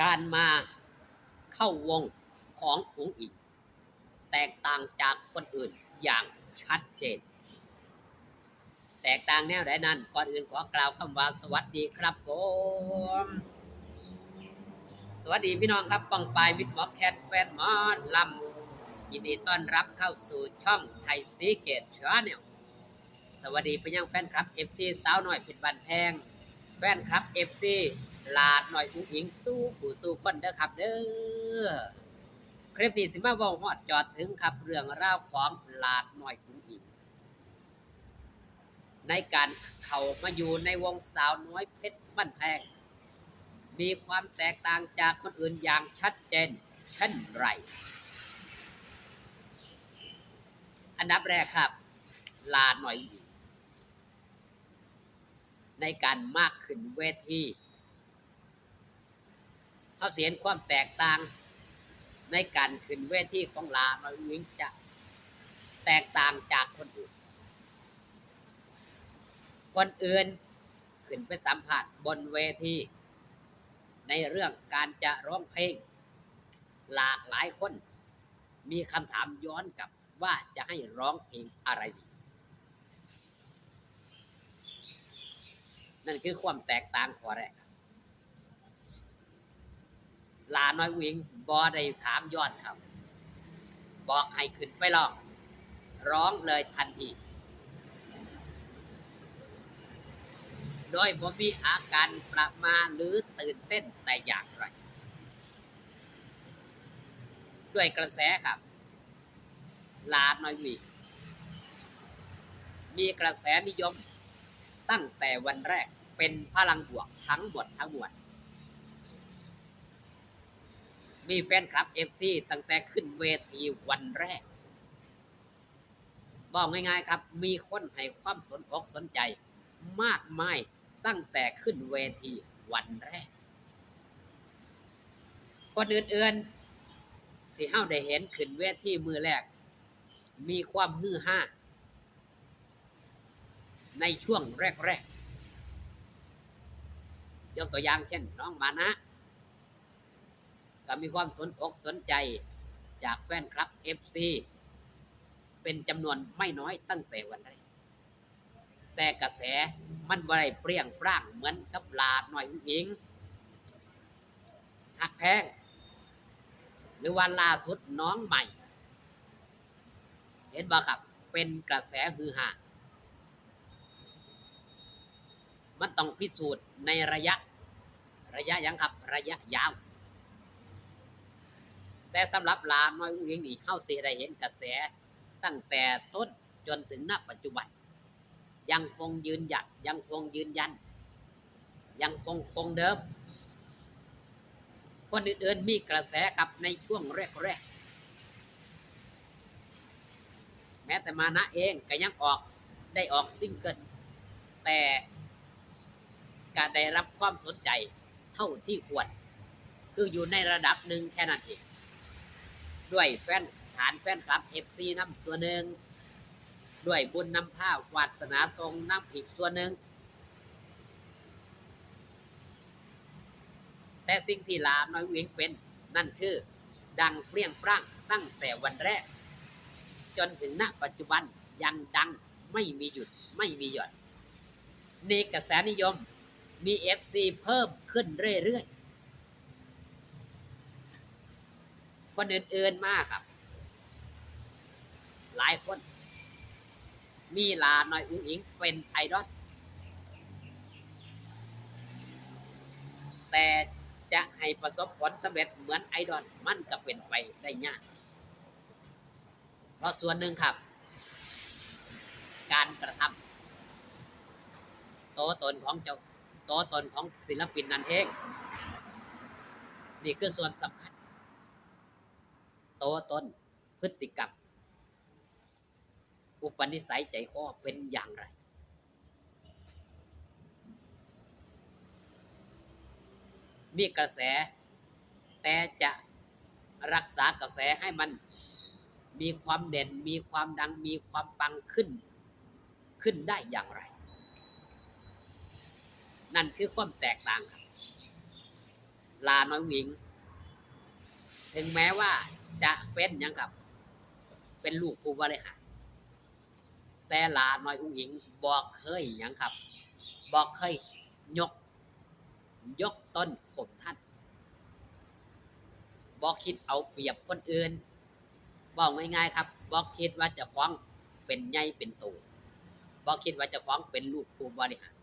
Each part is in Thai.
การมาเข้าวงของอุ๋งอิงแตกต่างจากคนอื่นอย่างชัดเจน แตกต่างแนวไหนนั้นก่อนอื่นขอกล่าวคำว่าสวัสดีครับผมสวัสดีพี่น้องครับปังปายมิดหมอแคทแฟนมอลำยินดีต้อนรับเข้าสู่ช่องไทยซีเกตชาแนลสวัสดีไปยังแฟนคลับ FC สาวหน่อยผิดบันแทงแฟนคลับ FC ลาดหน่อยอุ้งอิงสู้ผู้สู้คนเด้อครับ เด้อคลิปนี้สิมาเว้าฮอดจอดถึงครับ เรื่องราวของลาดหน่อยอุ้งอิงในการเข้ามาอยู่ในวงสาวน้อยเพชรบ้านแพงมีความแตกต่างจากคนอื่นอย่างชัดเจนเช่นไร อันดับแรกครับ ลาหน่อยอิงในการมากขึ้นเวที เขาเสียนความแตกต่างในการขึ้นเวทีของลาหน่อยวิงจะแตกต่างจากคนอื่น คนอื่นขึ้นไปสัมผัสบนเวที ในเรื่องการจะร้องเพลง หลากหลายคน มีคำถามย้อนกลับว่าจะให้ร้องเพลงอะไรดีนั่นคือความแตกต่างข้อแรก ลาน้อยวิงบอได้ถามยอนครับ บอกให้ขึ้นไปร้อง ร้องเลยทันทีโดยผมมีอาการประมาหรือตื่นเต้นแต่อย่างไร ด้วยกระแสครับ ลาน้อยวิงมีกระแสนิยมตั้งแต่วันแรกเป็นพลังบวกทั้งหมดทั้งมวล มีแฟนคลับเอฟซีตั้งแต่ขึ้นเวทีวันแรก บอกง่ายๆครับ มีคนให้ความสนอกสนใจ มากมายตั้งแต่ขึ้นเวทีวันแรก คนอื่นๆ ที่เฮาได้เห็นขึ้นเวทีมือแรก มีความฮือฮาในช่วงแรกๆยกตัวอย่างเช่น น้องมานะ ก็มีความสนอกสนใจจากแฟนคลับ FC เป็นจำนวนไม่น้อยตั้งแต่วันแรกแต่กระแสมันบ่ได้เปรี้ยงปร้างเหมือนกับลาดหน่อยอิงหักแพง หรือว่าล่าสุดน้องใหม่ เห็นบ่ครับ เป็นกระแสฮือฮามันต้องพิสูจน์ในระยะ ระยะยังครับ ระยะยาว แต่สำหรับลาน้อยอุ้งอิงนี่เฮาสิได้เห็นกระแส ตั้งแต่ต้นจนถึงณปัจจุบัน ยังคงยืนหยัดยังคงยืนยัน ยังคงคงเดิม คนอื่นๆมีกระแสครับในช่วงแรกๆแม้แต่มานะเองก็ยังออกได้ออกซิงเกิลแต่การได้รับความสนใจเท่าที่ควร คืออยู่ในระดับหนึ่งแค่นั้นเอง ด้วยแฟนฐานแฟนคลับเอฟซีน้ำส่วนหนึ่งด้วยบุญนำผ้าวาสนาทรงน้ำอีกส่วนหนึ่งแต่สิ่งที่ลาน้อยเวียงเป็น นั่นคือ ดังเปรี้ยงปร้างตั้งแต่วันแรก จนถึงณปัจจุบันยังดังไม่มีหยุดไม่มีหย่อนในกระแสนิยมมี FC เพิ่มขึ้นเรื่อยๆ คนอื่นๆมากครับ หลายคน มีลาหน่อยอุ้งอิงเป็นไอดอลแต่จะให้ประสบผลสำเร็จเหมือนไอดอลมันก็เป็นไปได้ยากเพราะส่วนหนึ่งครับ การกระทำตัวตนของเจ้าตัวตนของศิลปินนั่นเอง นี่คือส่วนสำคัญ ตัวตนพฤติกรรม อุปนิสัยใจคอเป็นอย่างไร มีกระแส แต่จะรักษากระแสให้มันมีความเด่นมีความดังมีความปังขึ้น ขึ้นได้อย่างไร นั่นคือความแตกต่างครับลาน้อยหญิง ถึงแม้ว่า จะเป็นยังครับ เป็นลูกผู้บริหารแต่ลาน้อยอุ้งอิงบอกเคยยังครับ บอกเคยยก ยกต้นข่มท่านบอกคิดเอาเปรียบคนอื่น บอกง่ายๆครับบอกคิดว่าจะคว้องเป็นใหญ่เป็นโตบอกคิดว่าจะคว้องเป็นลูกผู้บริหาร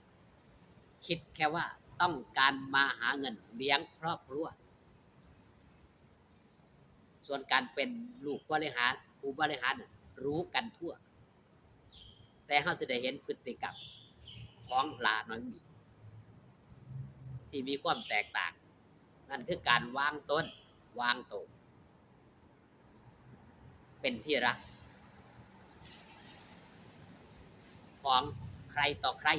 คิดแค่ว่าต้องการมาหาเงินเลี้ยงครอบครัว ส่วนการเป็นลูกบริหารผู้บริหารรู้กันทั่ว แต่เราจะได้เห็นพฤติกรรมของลาน้อยมีที่มีความแตกต่าง นั่นคือการวางต้นวางโตวเป็นที่รัก ของใครต่อใคร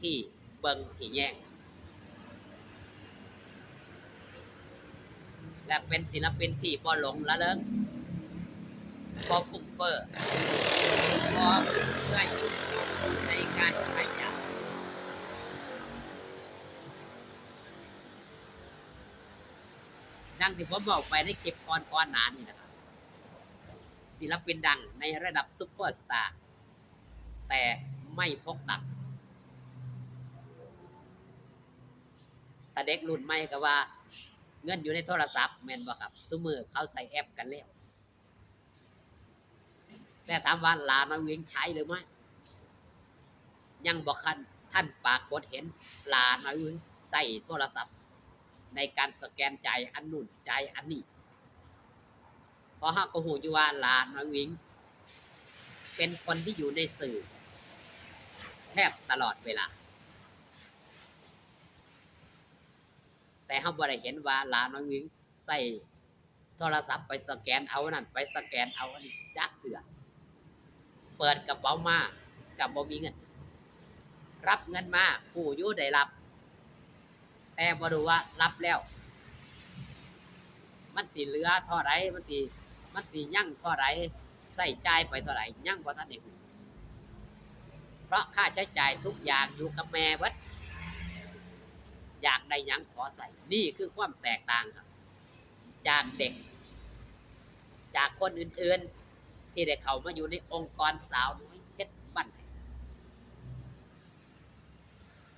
ที่เบิงที่แย่ง และเป็นศิลปินที่บ่หลงละเลิงบ่ฟุ้งเฟ้อบ่เมื่อยในการขยันดังที่ผมบอกไปในคลิปก่อนก่อนๆหนานนี่นะครับศิลปินดังในระดับซุปเปอร์สตาร์แต่ไม่พกตังค์ถ้าเด็กรุ่นใหม่ก็ว่า เงินอยู่ในโทรศัพท์แม่นบ่ครับซุมือเขาใส่แอปกันแล้วแต่ถามว่าลานน้อยเวียงใช้หรือไม่ยังบอกคันท่านปากฏเห็นลานน้อยเวียงใส่โทรศัพท์ ในการสแกนใจอันนู่นใจอันนี้เพราะฮักก็หูอยู่ว่าลานน้อยเวิง เป็นคนที่อยู่ในสื่อ แทบตลอดเวลา แต่เขาบ่ได้เห็นว่าหลานน้อยหญิงใส่โทรศัพท์ไปสแกนเอานั่นไปสแกนเอาอันนี้จักเถื่อเปิดกระเป๋ามากับบ่มีเงิน รับเงินมาผู้อยู่ได้รับ แต่บ่รู้ว่ารับแล้ว มันสิเหลือเท่าไรมันสิมันสิยั่งเท่าไรใส่จ่ายไปเท่าไรยั่งบ่ทันได้ฮู้เพราะค่าใช้จ่ายทุกอย่างอยู่กับแม่เบิด อยากได้ยังขอใส่ นี่คือความแตกต่างครับ จากเด็ก จากคนอื่นๆ ที่ได้เข้ามาอยู่ในองค์กรสาวน้อยเพชรบ้าน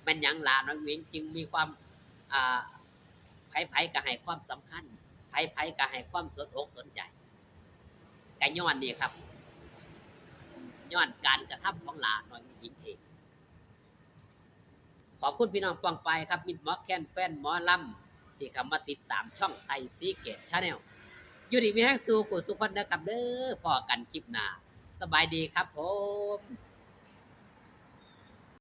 มันยังลาน้อยเวิงจึงมีความอ่ไผไผก็ให้ความสำคัญไผไผก็ให้ความสนอกสนใจกะย้อนนี่ครับย้อนการกระทำของลาน้อยเวิงเอง ขอบคุณพี่น้องปองไปครับมิดหมอแคนแฟนหมอลำที่เข้ามาติดตามช่องไทยซีเกตชาแนลอยู่ดีมีแห้งสู่กูสุขคนนะครับเด้อพอกันคลิปหน้าสบายดีครับผม